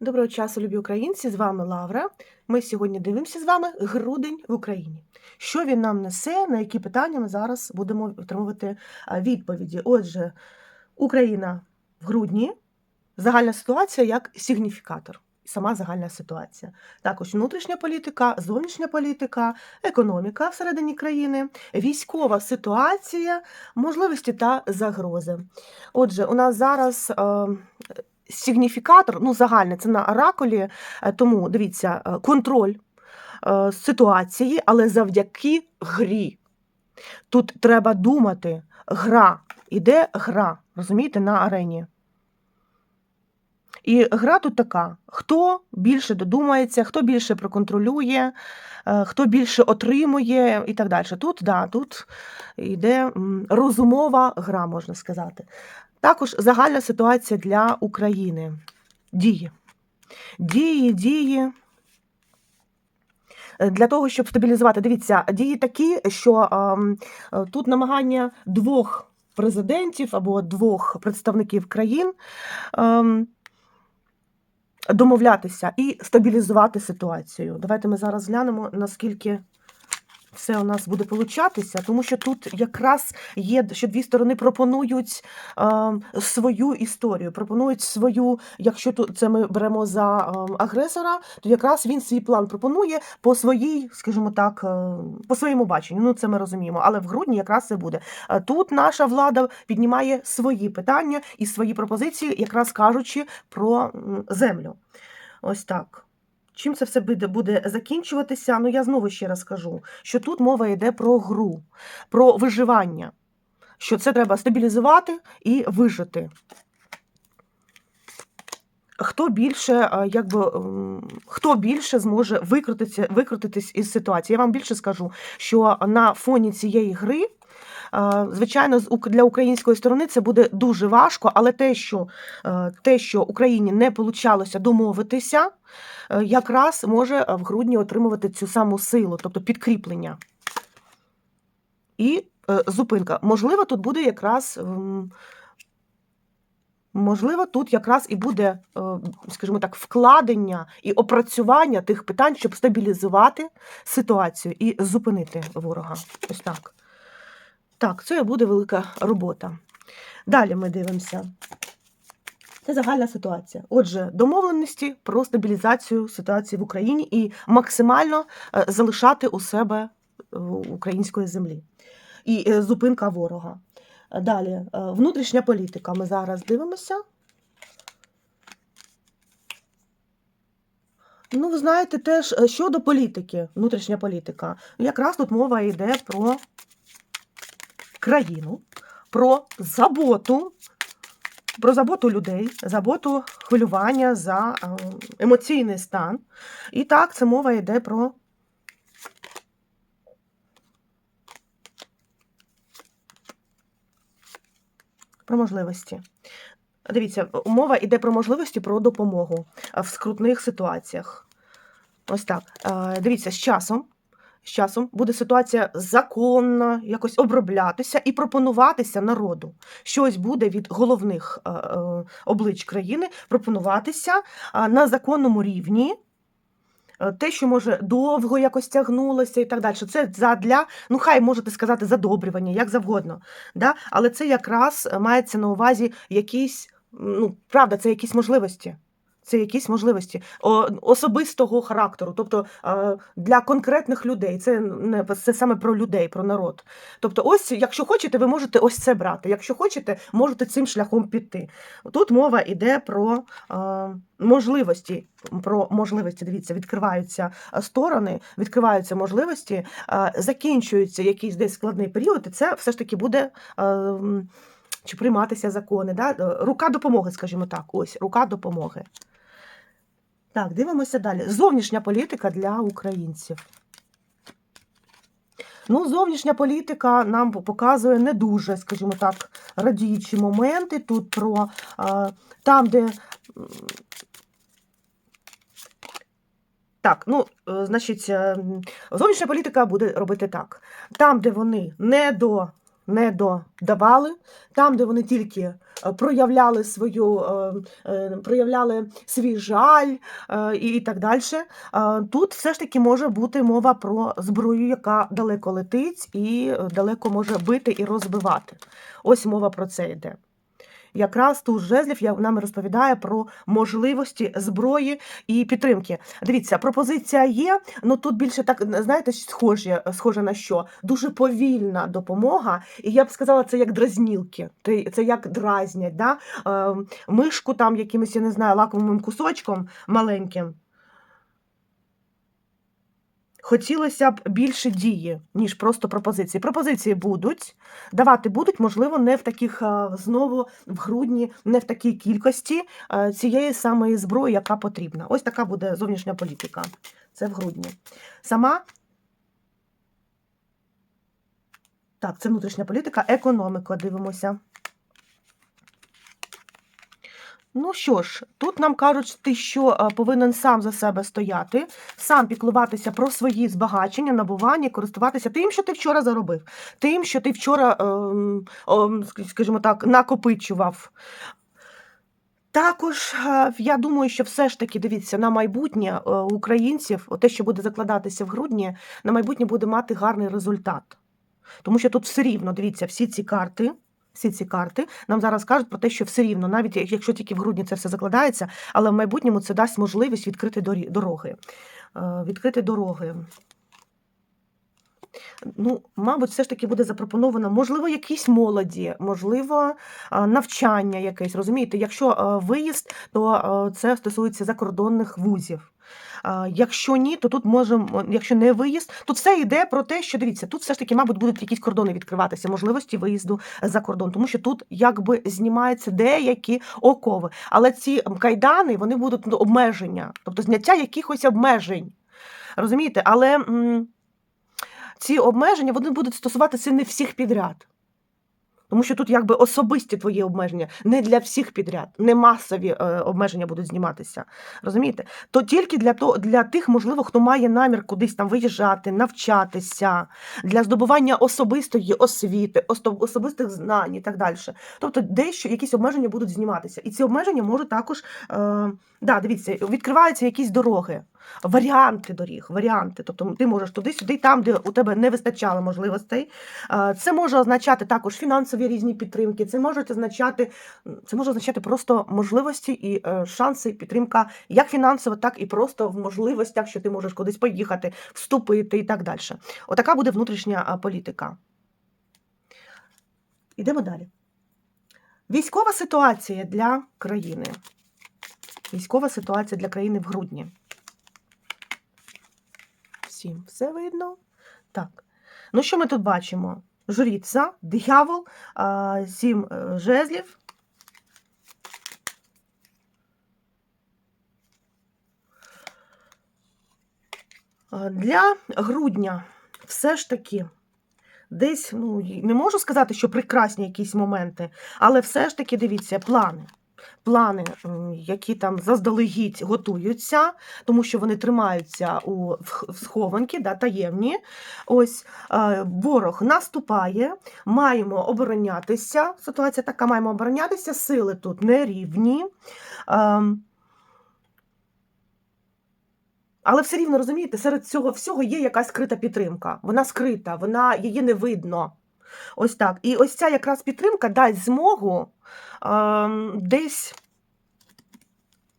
Доброго часу, любі українці! З вами Лавра. Ми сьогодні дивимося з вами грудень в Україні. Що він нам несе, на які питання ми зараз будемо отримувати відповіді. Отже, Україна в грудні, загальна ситуація як сигніфікатор. Сама загальна ситуація. Також внутрішня політика, зовнішня політика, економіка всередині країни, військова ситуація, можливості та загрози. Отже, у нас зараз. е, сигніфікатор, ну, загальне, це на оракулі, е, тому дивіться, е, контроль е, ситуації, але завдяки грі. Тут треба думати, гра. Іде гра, розумієте, на арені. І гра тут така: хто більше додумається, хто більше проконтролює, хто більше отримує і так далі. Тут, да, тут йде розумова гра, можна сказати. Також загальна ситуація для України. Дії. Дії, дії. Е, Для того, щоб стабілізувати, дивіться, дії такі, що е, тут намагання двох президентів або двох представників країн ем, домовлятися і стабілізувати ситуацію. Давайте ми зараз глянемо, наскільки все у нас буде получатися, тому що тут якраз є, що дві сторони пропонують е, свою історію, пропонують свою, якщо тут це ми беремо за е, агресора, то якраз він свій план пропонує по своїй, скажімо так, е, по своєму баченню. Ну це ми розуміємо. Але в грудні якраз це буде. Е, Тут наша влада піднімає свої питання і свої пропозиції, якраз кажучи про землю. Ось так. Чим це все буде, закінчуватися? Ну я знову ще раз кажу, що тут мова йде про гру, про виживання, що це треба стабілізувати і вижити. Хто більше, е, якби, хто більше зможе викрутитися, викрутитись із ситуації? Я вам більше скажу, що на фоні цієї гри, звичайно, для української сторони це буде дуже важко, але те, що, е, те, що Україні не получалося домовитися, е, якраз може е, в грудні отримувати цю саму силу, тобто підкріплення. І зупинка. Можливо, тут буде якраз. Можливо, тут якраз і буде, скажімо так, вкладення і опрацювання тих питань, щоб стабілізувати ситуацію і зупинити ворога. Ось так. Так, це буде велика робота. Далі ми дивимося. Це загальна ситуація. Отже, домовленості про стабілізацію ситуації в Україні і максимально е, залишати у себе е, української землі. І е, зупинка ворога. Далі, внутрішня політика. Ми зараз дивимося. Ну, ви знаєте, теж щодо політики, внутрішня політика. Якраз тут мова йде про країну, про заботу, про заботу людей, заботу хвилювання за е, емоційний стан. І так, це мова йде про Про можливості. Дивіться, мова йде про можливості про допомогу в скрутних ситуаціях. Ось так. Е, Дивіться, з часом. З часом буде ситуація законна, якось оброблятися і пропонуватися народу. Щось буде від головних е, е, облич країни пропонуватися на законному рівні. Е, Те, що може довго якось тягнулося і так далі. Це задля, ну хай можете сказати, задобрювання, як завгодно. Да? Але це якраз мається на увазі якісь, ну, правда, це якісь можливості. Це якісь можливості особистого характеру, тобто для конкретних людей. Це не це саме про людей, про народ. Тобто, ось, якщо хочете, ви можете ось це брати. Якщо хочете, можете цим шляхом піти. Тут мова йде про можливості. Про можливості, дивіться, відкриваються сторони, відкриваються можливості, закінчується якийсь десь складний період, і це все ж таки буде. Чи прийматися закони, да? Рука допомоги, скажімо так, ось рука допомоги. Так, дивимося далі. Зовнішня політика для українців. Ну, зовнішня політика нам показує не дуже, скажімо так, радіючі моменти. Тут про там, де. Так, ну, е, значить, е, зовнішня політика буде робити так. Там, де вони не до. Не додавали, там, де вони тільки проявляли свою е, е, проявляли свій жаль е, і, так далі. Е, Тут все ж таки може бути мова про зброю, яка далеко летить і е, далеко може бити і розбивати. Ось мова про це йде. Якраз туз жезлів я- нам розповідає про можливості зброї і підтримки. Дивіться, пропозиція є, ну тут більше так, знаєте, схоже, схоже на що? Дуже повільна допомога, і я б сказала, це як дразнілки, Ти це як дразнять. Да? Е, мишку там якимось, я не знаю, лаковим кусочком маленьким. Хотілося б більше дії, ніж просто пропозиції. Пропозиції будуть, давати будуть, можливо, не в таких е, знову в грудні, не в такій кількості е, цієї самої зброї, яка потрібна. Ось така буде зовнішня політика. Це в грудні. Сама. Так, це внутрішня політика, економіка. Дивимося. Ну що ж, тут нам кажуть, ти що е, повинен сам за себе стояти, сам піклуватися про свої збагачення, набування, користуватися тим, що ти вчора заробив, тим, що ти вчора, ем, скажімо так, накопичував. Також е, я думаю, що все ж таки дивіться на майбутнє е, українців, те, що буде закладатися в грудні, на майбутнє буде мати гарний результат. Тому що тут все рівно, дивіться, всі ці карти. Всі ці карти нам зараз кажуть про те, що все рівно, навіть якщо тільки в грудні це все закладається, але в майбутньому це дасть можливість відкрити дороги. Е, Відкрити дороги. Ну, мабуть, все ж таки буде запропоновано, можливо, якісь молоді, можливо, е, навчання якесь. Розумієте, якщо е, виїзд, то це стосується закордонних вузів. Якщо ні, то тут можемо, якщо не виїзд, тут все йде про те, що дивіться, тут все ж таки, мабуть, будуть якісь кордони відкриватися, можливості виїзду за кордон, тому що тут якби знімаються деякі окови. Але ці кайдани вони будуть ну, обмеження, тобто зняття якихось обмежень. Розумієте? Але м, ці обмеження вони будуть стосуватися не всіх підряд. Тому що тут якби особисті твої обмеження, не для всіх підряд, не масові е, обмеження будуть зніматися. Розумієте? То тільки для, то, для тих, можливо, хто має намір кудись там виїжджати, навчатися, для здобування особистої освіти, особистих знань і так далі. Тобто, дещо якісь обмеження будуть зніматися. І ці обмеження можуть також, е, да, дивіться, відкриваються якісь дороги. Варіанти доріг, варіанти. Тобто ти можеш туди-сюди, там, де у тебе не вистачало можливостей. Це може означати також фінансові різні підтримки. Це може означати, це може означати просто можливості і е, шанси, підтримка як фінансова, так і просто в можливостях, що ти можеш кудись поїхати, вступити і так далі. Отака буде внутрішня політика. Ідемо далі. Військова ситуація для країни. Військова ситуація для країни в грудні. Всім все видно? Так. Ну, що ми тут бачимо? Жріця, диявол, сім е, жезлів. Для грудня все ж таки десь, ну, не можу сказати, що прекрасні якісь моменти, але все ж таки дивіться, плани. Плани, які там заздалегідь готуються, тому що вони тримаються у в- схованки, да, таємні. Ось е, ворог наступає, маємо оборонятися. Ситуація така, маємо оборонятися, сили тут нерівні. Ем, але все рівно розумієте, серед цього всього є якась скрита підтримка. Вона скрита, вона її не видно. Ось так. І ось ця якраз підтримка дасть змогу ем, десь.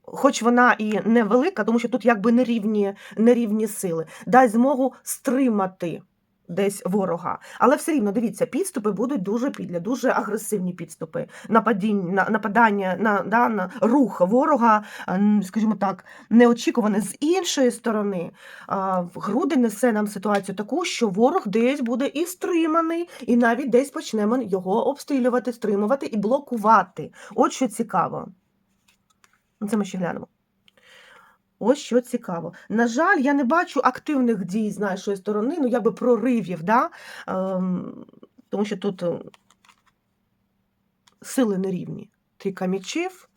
Хоч вона і невелика, тому що тут якби нерівні, нерівні сили, дасть змогу стримати десь ворога. Але все рівно, дивіться, підступи будуть дуже підлі, дуже агресивні підступи, нападіння, на- нападання на, да, на рух ворога, ем, скажімо так, неочікуване з іншої сторони. в Грудень несе нам ситуацію таку, що ворог десь буде і стриманий, і навіть десь почнемо його обстрілювати, стримувати і блокувати. От що цікаво. Це ми ще глянемо. Ось що цікаво. На жаль, я не бачу активних дій з нашої сторони, ну якби проривів, да? ем, тому що тут е, сили нерівні. Трійка мічів,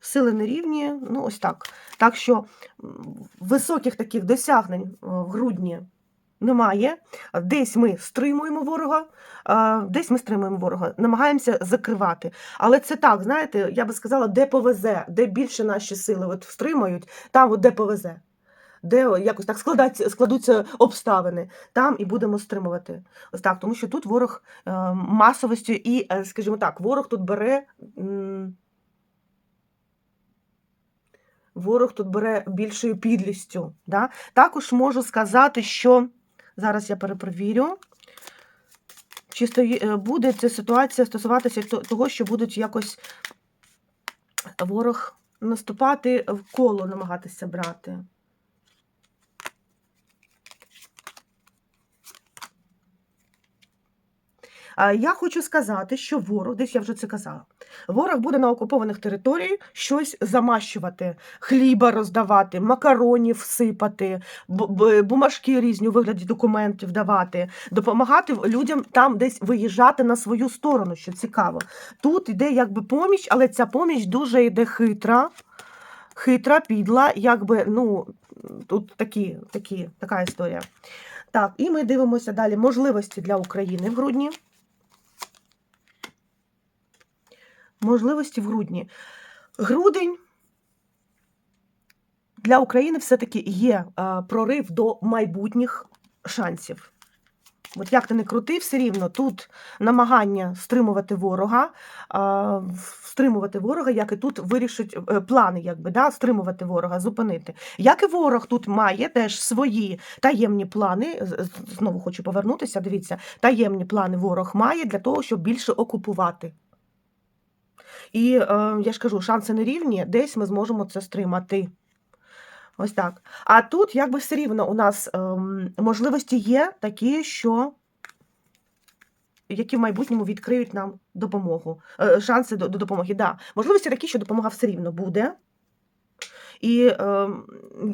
сили нерівні, ну ось так. Так що високих таких досягнень е, в грудні немає. Десь ми стримуємо ворога, десь ми стримуємо ворога, намагаємося закривати. Але це так, знаєте, я би сказала, де повезе, де більше наші сили от стримують, там от де повезе. Де якось так складуться обставини, там і будемо стримувати. Ось так, тому що тут ворог е, масовості і, е, скажімо так, ворог тут бере. Ворог тут бере більшою підлістю. Да? Також можу сказати, що зараз я перепровірю. Чи е, буде ця ситуація стосуватися того, що будуть якось ворог наступати в коло, намагатися брати. Я хочу сказати, що ворог, десь я вже це казала, ворог буде на окупованих територіях щось замащувати, хліба роздавати, макаронів сипати, бу- бу- бумажки різні у вигляді документів давати, допомагати людям там десь виїжджати на свою сторону, що цікаво. Тут йде якби поміч, але ця поміч дуже йде хитра. Хитра, підла, якби, ну, тут такі, такі, така історія. Так, і ми дивимося далі можливості для України в грудні. Можливості в грудні. Грудень для України все-таки є е, прорив до майбутніх шансів. От як ти не крути, все рівно тут намагання стримувати ворога, стримувати ворога, як і тут вирішить е, плани, якби, да, стримувати ворога, зупинити. Як і ворог тут має теж свої таємні плани. Знову хочу повернутися. Дивіться, таємні плани ворог має для того, щоб більше окупувати. І е, я ж кажу, шанси не рівні, десь ми зможемо це стримати. Ось так. А тут, якби все рівно, у нас ем, можливості є такі, що які в майбутньому відкриють нам допомогу, е, шанси до, до допомоги. Да. Можливості такі, що допомога все рівно буде. І е,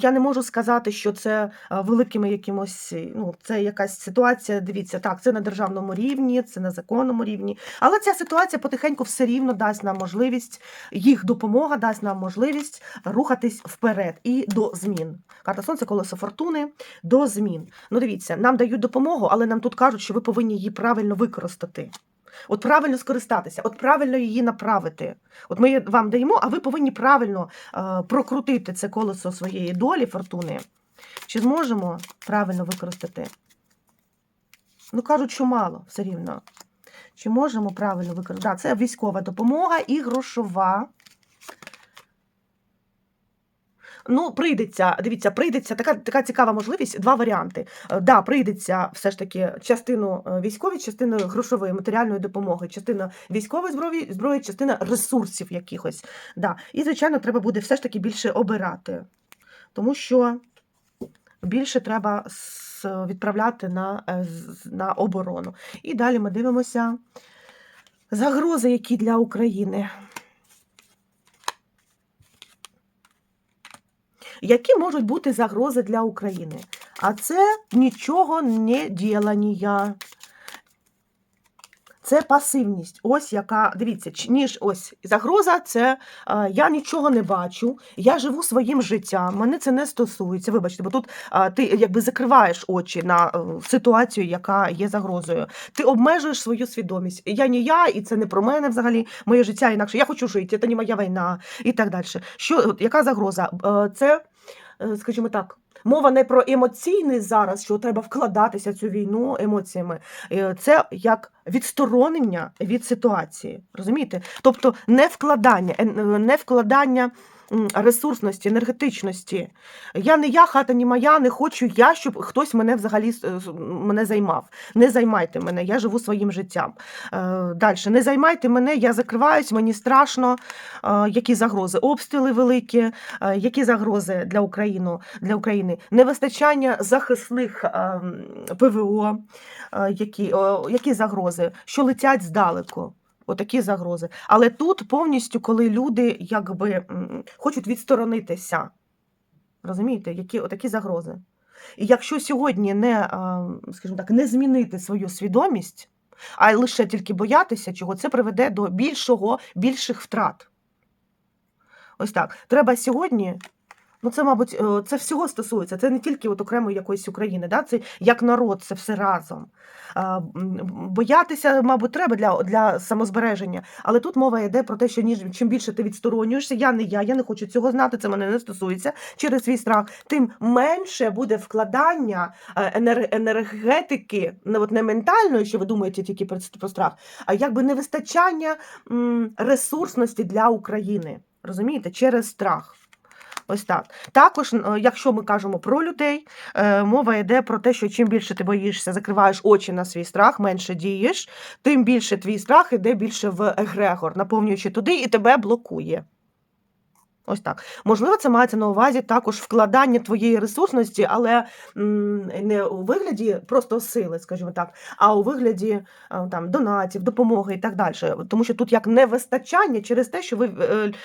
я не можу сказати, що це е, великими якимось, ну, це якась ситуація. Дивіться, так, це на державному рівні, це на законному рівні. Але ця ситуація потихеньку все рівно дасть нам можливість, їх допомога дасть нам можливість рухатись вперед і до змін. Карта Сонця, колесо фортуни, до змін. Ну, дивіться, нам дають допомогу, але нам тут кажуть, що ви повинні її правильно використати. От правильно скористатися, от правильно її направити. От ми вам даємо, а ви повинні правильно е, прокрутити це колесо своєї долі, фортуни. Чи зможемо правильно використати? Ну, кажуть, що мало все рівно. Чи можемо правильно використати? Да, це військова допомога і грошова. Ну, прийдеться, дивіться, прийдеться така, така цікава можливість, два варіанти. Е, Да, прийдеться все ж таки частину е, військової, частину грошової, матеріальної допомоги, частина військової зброї, зброї, частина ресурсів якихось. Да. І, звичайно, треба буде все ж таки більше обирати, тому що більше треба відправляти на, е, на оборону. І далі ми дивимося загрози, які для України. Які можуть бути загрози для України? А це нічого не ділання. Це пасивність. Ось яка, дивіться, ніж ось загроза це е, я нічого не бачу, я живу своїм життям, мене це не стосується. Вибачте, бо тут е, ти якби закриваєш очі на е, ситуацію, яка є загрозою. Ти обмежуєш свою свідомість. Я не я, і це не про мене взагалі. Моє життя інакше. Я хочу жити, це не моя війна і так далі. Що яка загроза? Е, Це, е, скажімо так. Мова не про емоційний зараз, що треба вкладатися цю війну емоціями. Е, Це як відсторонення від ситуації. Розумієте? Тобто не вкладання, е, не вкладання ресурсності, енергетичності. Я не я, хата не моя, не хочу я, щоб хтось мене взагалі с- мене займав. Не займайте мене, я живу своїм життям. Далі, не займайте мене, я закриваюсь, мені страшно. Е, Які загрози? Обстріли великі, Е, які загрози для України? Для України? Невистачання захисних ПВО, Е, які, які загрози, що летять здалеку. Отакі загрози. Але тут повністю, коли люди якби хочуть відсторонитися. Розумієте, які отакі загрози. І якщо сьогодні не, скажімо так, не змінити свою свідомість, а лише тільки боятися чого, це приведе до більшого, більших втрат. Ось так. Треба сьогодні Ну, це, мабуть, е, це всього стосується. Це не тільки от окремої якоїсь України, да? це як народ, це все разом. Боятися, мабуть, треба для, для самозбереження. Але тут мова йде про те, що ніж чим більше ти відсторонюєшся, я не я, я не хочу цього знати, це мене не стосується через свій страх, тим менше буде вкладання е, енергетики, не от не ментальної, що ви думаєте тільки про, страх, а якби не вистачання ресурсності для України. Розумієте, через страх. Ось так. Також, е, якщо ми кажемо про людей, е, мова йде про те, що чим більше ти боїшся, закриваєш очі на свій страх, менше дієш, тим більше твій страх іде більше в егрегор, наповнюючи туди і тебе блокує. Ось так. Можливо, це мається на увазі також вкладання твоєї ресурсності, але не у вигляді просто сили, скажімо так, а у вигляді е, там, донатів, допомоги і так далі. Тому що тут як невистачання через те, що ви,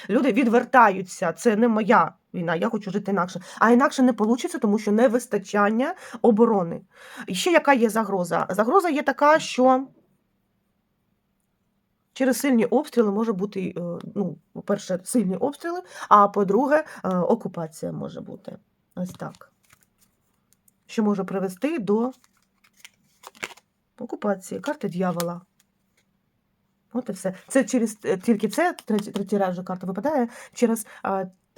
люди відвертаються. Це не моя війна, я хочу жити інакше. А інакше не вийде, тому що невистачання оборони. І ще яка є загроза? Загроза є така, що. Через сильні обстріли може бути, е, ну, по-перше, сильні обстріли, а по-друге, е, окупація може бути. Ось так. Що може привести до окупації, карти дьявола. От і все. Це через е, тільки це, вже карта випадає, через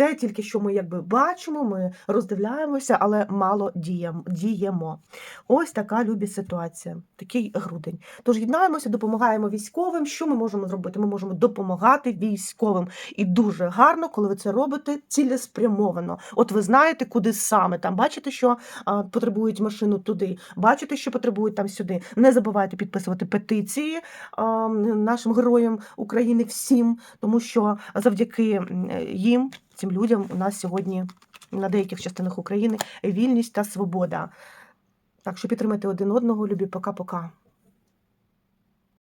те, тільки що ми якби бачимо, ми роздивляємося, але мало дієм, діємо. Ось така любі ситуація, такий грудень. Тож єднаємося, допомагаємо військовим. Що ми можемо зробити? Ми можемо допомагати військовим. І дуже гарно, коли ви це робите цілеспрямовано. От ви знаєте, куди саме там бачите, що а, потребують машину туди, бачите, що потребують там сюди. Не забувайте підписувати петиції а, нашим героям України всім, тому що завдяки їм, цим людям, у нас сьогодні на деяких частинах України вільність та свобода. Так що підтримайте один одного, любі, пока-пока.